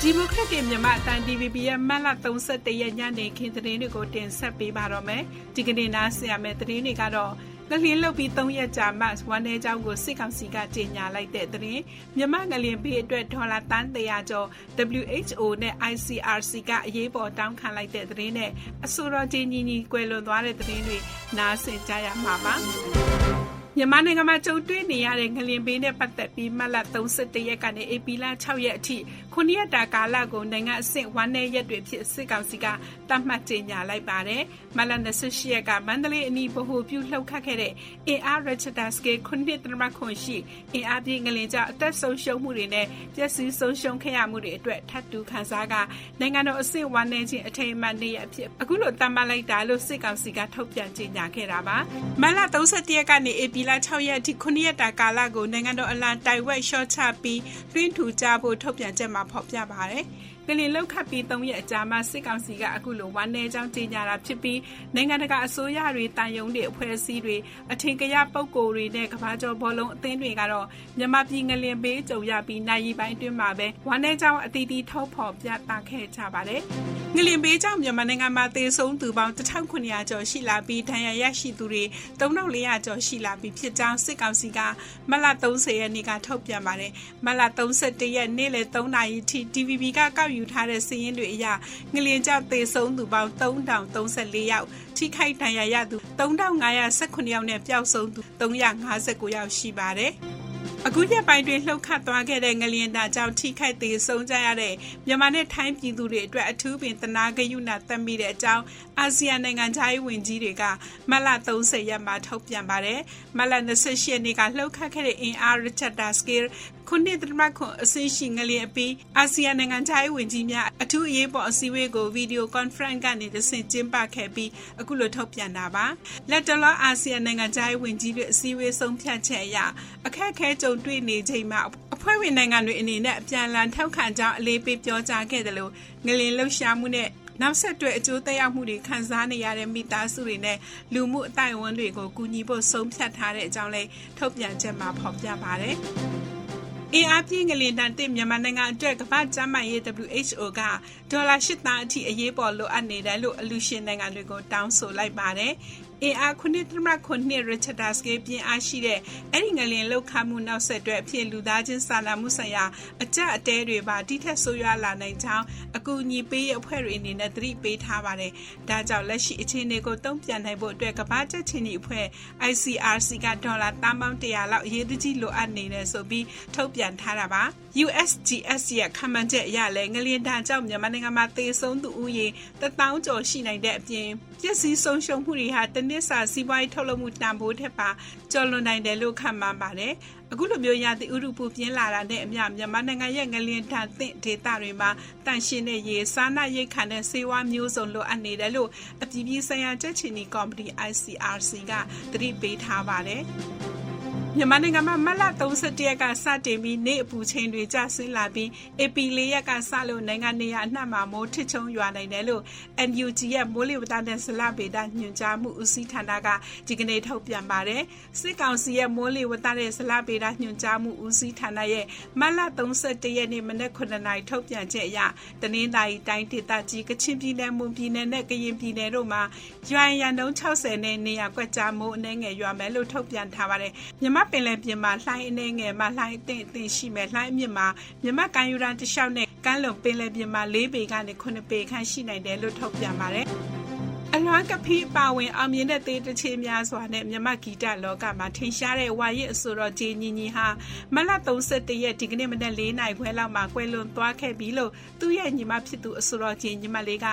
ဒီမိုကရက်တစ်မြန်မာအတန် DVB ရဲ့မတ်လ31ရက်ညနေခင်းသတင်းတွေကိုတင်ဆက်ပေးပါတော့မယ်။ဒီကနေ့နားဆင်ရမယ့်သတင်းတွေကတော့ငလျင်လုတ်ပြီး3ရက်ကြာမှဝမ်း내เจ้าကိုစစ်ကောင်စီကကြေညာလိုက်တဲ့သတင်းမြန်မာငလျင်ဘေးအတွက်ဒေါ်လာတန်း100ကျော် WHO နဲ့ ICRC ကအရေးပေါ်တောင်းခံလိုက်တဲ့သတင်းနဲ့အဆိုတော်ကြီးညီညီကွယ်လွန်သွားတဲ့သတင်းတွေနားဆင်ကြရမှာပါ။ မြန်မာနိုင်ငံမှာကြုံတွေ့နေရတဲ့ငလျင်ဘေးနဲ့ပတ်သက်ပြီးမတ်လ31ရက်ကနေဧပြီလ6ရက်အထိ9ရက်တာကာလကိုနိုင်ငံအဆင့်ဝမ်း내ရက်တွေဖြစ်စစ်ကောင်စီကတတ်မှတ်ကြေညာလိုက်ပါတယ်။မတ်လ28ရက်ကမန္တလေးအနီးဗဟိုပြုလှုပ်ခတ်ခဲ့တဲ့အင်အားရချတာစကေ9တရမခွန်ရှိအင်အားပြည့်ငလျင်ကြောင့်အသက်ဆုံးရှုံးမှုတွေနဲ့ပျက်စီးဆုံးရှုံးခဲ့ရမှုတွေအတွက်ထပ်တူခံစားကနိုင်ငံတော်အဆင့်ဝမ်း내ခြင်းအထိမ်းအမှတ်နေ့ရက်အဖြစ်အခုလိုတတ်မှတ်လိုက်တာလို့စစ်ကောင်စီကထုတ်ပြန်ကြေညာခဲ့တာပါ။မတ်လ31ရက်ကနေဧပြီလ6ရက်အထိ9ရက်တာကာလကိုနိုင်ငံတော်အလံတိုင်ဝက်ရှော့ချပြီးတွင်းထူကြဖို့ထုတ်ပြန်ချက်မှာဖော်ပြပါတယ်။ ကလင်လောက်ခတ်ပြီး၃ရက်အကြာမှစစ်ကောင်စီကအခုလိုဝမ်း내ကြောင်းကြေညာတာဖြစ်ပြီးနိုင်ငံတကာအစိုးရတွေတန်ယုံတွေအဖွဲ့အစည်းတွေအထင်ကရပုံကိုယ်တွေနဲ့ကမ္ဘာကျော်ဘောလုံးအသင်းတွေကတော့မြန်မာပြည်ငလင်ပေးကြုံရပြီးနိုင်ရီပိုင်းအတွင်းမှာပဲဝမ်း내ကြောင်းအတီးတီးထုတ်ဖော်ပြသခဲ့ကြပါတယ်။ငလင်ပေးကြောင့်မြန်မာနိုင်ငံမှာသေဆုံးသူပေါင်း1900ကျော်ရှိလာပြီးဒဏ်ရာရရှိသူတွေ3400ကျော်ရှိလာပြီးဖြစ်ကြောင်းစစ်ကောင်စီကမလ30ရက်နေ့ကထုတ်ပြန်ပါတယ်။မလ31ရက်နေ့လယ်3နာရီထိ DVB ကကောက်ယူထားတဲ့စာရင်းတွေအရငလျင်ကြောင့်သေဆုံးသူပေါင်း3034ယောက်ထိခိုက်ဒဏ်ရာရသူ3519ယောက်နဲ့ပျောက်ဆုံးသူ359ယောက်ရှိပါတယ်။အခုရက်ပိုင်းတွင်လှုပ်ခတ်သွားခဲ့တဲ့ငလျင်တာကြောင့်ထိခိုက်သေးဆုံးကြရတဲ့မြန်မာနဲ့ထိုင်းပြည်သူတွေအတွက်အထူးပင်တနာဂယုဏသတ်မိတဲ့အကြောင်းအာဆီယံနိုင်ငံခြားရေးဝန်ကြီးတွေကမလ30ရက်မှာထုတ်ပြန်ပါတယ်။မလ28ရက်နေ့ကလှုပ်ခတ်ခဲ့တဲ့အင်အားရချက်တာစကေး ခုနှစ်တမခွန်အစင်းရှိငလျင်အပြီးအာဆီယံနိုင်ငံခြားရေးဝန်ကြီးများအထူးအရေးပေါ်အစည်းအဝေးကိုဗီဒီယိုကွန်ဖရင့်ကနေတဆင့်ကျင်းပခဲ့ပြီးအခုလိုထုတ်ပြန်တာပါလက်တလောအာဆီယံနိုင်ငံခြားရေးဝန်ကြီးတွေအစည်းအဝေးဆုံးဖြတ်ချက်အရအခက်အခဲကြုံတွေ့နေချိန်မှာအဖွဲ့ဝင်နိုင်ငံတွေအနေနဲ့အပြန်အလှန်ထောက်ခံကြောင်းအလေးပေးပြောကြားခဲ့တယ်လို့ငလျင်လှုပ်ရှားမှုနဲ့နောက်ဆက်တွဲအကျိုးသက်ရောက်မှုတွေခံစားနေရတဲ့မိသားစုတွေနဲ့လူမှုအတိုင်းအဝန်တွေကိုကူညီဖို့ဆုံးဖြတ်ထားတဲ့အကြောင်းလေးထုတ်ပြန်ချက်မှာဖော်ပြပါတယ်။ အင်အားပြင်းငလင်တန်တစ်မြန်မာနိုင်ငံအတွက်ကမ္ဘာ့ကျန်းမာရေး WHO ကဒေါ်လာ၈သန်းအထိအရေးပေါ်လိုအပ်နေတယ်လို့အလူရှင်နိုင်ငံတွေကိုတောင်းဆိုလိုက်ပါတယ်။ အင်အားခုနှစ်သမခုနှစ်ရချတာစကေပြင်းအားရှိတဲ့အဲ့ဒီငလင်လောက်ခမှုနောက်ဆက်တွဲအဖြစ်လူသားချင်းစာနာမှုဆိုင်ရာအကြအတဲတွေပါတိထက်ဆိုးရွားလာနိုင်ကြောင်းအကူအညီပေးရအဖွဲ့တွေအနေနဲ့သတိပေးထားပါတယ်။ဒါကြောင့်လက်ရှိအခြေအနေကိုတုံ့ပြန်နိုင်ဖို့အတွက်ကမ္ဘာချက်ချင်းဒီအဖွဲ့ ICRC ကဒေါ်လာတန်ပေါင်း100လောက်အရေးကြီးလိုအပ်နေတယ်ဆိုပြီးထုတ်ပြန်ထားတာပါ။ USGS ရဲ့ခန့်မှန်းချက်အရလည်းငလျင်တန်ကြောင့်မြန်မာနိုင်ငံမှာသေဆုံးသူဦးရေ1000ကျော်ရှိနိုင်တဲ့အပြင်ပျက်စီးဆုံးရှုံးမှုတွေဟာတနစ်စာစီးပွားရေးထုတ်လုပ်မှုတန်ဖိုးထက်ပါကျော်လွန်နိုင်တယ်လို့ခန့်မှန်းပါတယ်။အခုလိုမျိုးရာသီဥတုပူပြင်းလာတာနဲ့အမျှမြန်မာနိုင်ငံရဲ့ငလျင်တန်သင့်ဒေသတွေမှာတန်ရှင်းတဲ့ရေစားနပ်ရိက္ခာနဲ့ဆေးဝါးမျိုးစုံလိုအပ်နေတယ်လို့အပြည်ပြည်ဆိုင်ရာကြက်ချီနီကော်မတီ ICRC ကသတိပေးထားပါတယ်။ မြန်မာနိုင်ငံမှာမတ်လ31ရက်ကစတင်ပြီးနေ့အပူချိန်တွေကျဆင်းလာပြီး AP ၄ရက်ကစလို့နိုင်ငံနေရာအနှံ့မှာမိုးထစ်ချုံရွာနိုင်တယ်လို့ NUG ရဲ့မိုးလေဝသနဲ့ဇလဗေဒညွှန်ကြားမှုဦးစီးဌာနကဒီကနေ့ထုတ်ပြန်ပါတယ်။စစ်ကောင်စီရဲ့မိုးလေဝသနဲ့ဇလဗေဒညွှန်ကြားမှုဦးစီးဌာနရဲ့မတ်လ31ရက်နေ့မနက်9:00နာရီထုတ်ပြန်ချက်အရတနင်္သာရီတိုင်းဒေသကြီးကချင်ပြည်နယ်မွန်ပြည်နယ်နဲ့ကရင်ပြည်နယ်တို့မှာရွာရန်တုံး60နဲ့နေရာကွက်ကြားမိုးအနှဲငယ်ရွာမယ်လို့ထုတ်ပြန်ထားပါတယ်။မြမပင်လယ်ပြင်မှာလှိုင်းအနေငယ်မှာလှိုင်းအသင့်အသင့်ရှိမယ်လှိုင်းအမြင့်မှာမြမကန်ယူရန်တလျှောက်နဲ့ကမ်းလွန်ပင်လယ်ပြင်မှာ၄ပေကနေ9ပေခန့်ရှိနိုင်တယ်လို့ထုတ်ပြန်ပါတယ်အ လွမ်းကဖီးပါဝင်အောင်မြင်တဲ့သေးတချေများစွာနဲ့မြမဂီတလောကမှာထင်ရှားတဲ့ဝါရစ်အဆိုတော်ဂျေညီညီဟာမလ31ရက်ဒီကနေ့မနက်၄နာရီခွဲလောက်မှာကွယ်လွန်သွားခဲ့ပြီလို့သူ့ရဲ့ညီမဖြစ်သူအဆိုတော်ဂျေညီမလေးက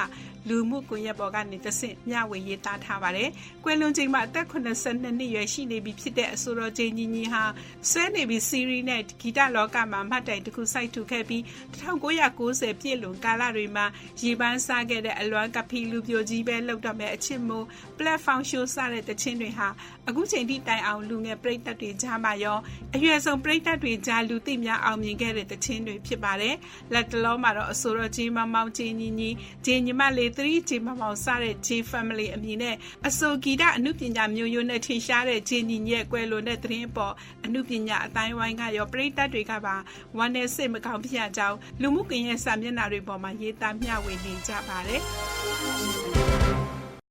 လူမှုကွန်ရက်ပေါ်ကနေတဆင့်မျှဝေရေးသားထားပါတယ်။ကွယ်လွန်ချိန်မှာအသက်82နှစ်ရွယ်ရှိနေပြီဖြစ်တဲ့အဆိုတော်ဂျေညီညီဟာဆွဲနေပြီးစီရီနဲ့ဂီတလောကမှာမှတ်တိုင်တစ်ခုစိုက်ထူခဲ့ပြီး1990ပြည့်လွန်ကာလတွေမှာရေပန်းစားခဲ့တဲ့အလွမ်းကဖီလူပြိုကြီးပဲလောက်တော့မဲ့အချစ်မိုး platform show စတဲ့တခြင်းတွေဟာအခုချိန်ထိတိုင်အောင်လူငယ်ပရိသတ်တွေကြားမှာရောအရွယ်ဆုံးပရိသတ်တွေကြားလူသိများအောင်မြင်ခဲ့တဲ့တခြင်းတွေဖြစ်ပါတယ်။လက်တလုံးမှာတော့အဆိုတော်ကြီးမမောင်ချင်းညီညီဂျေညီမလေး3 J မောင်မောင်စတဲ့ J Family အမည်နဲ့အစိုးဂီတအမှုပညာမျိုးရိုးနဲ့ထင်ရှားတဲ့ J ညီညက်ကွယ်လွန်တဲ့သတင်းပေါ်အမှုပညာအတိုင်းဝိုင်းကရောပရိသတ်တွေကပါဝမ်းနဲ့စိတ်မကောင်းဖြစ်ရကြောင်းလူမှုကွန်ရက်စာမျက်နှာတွေပေါ်မှာရေးသားမျှဝေနေကြပါတယ်။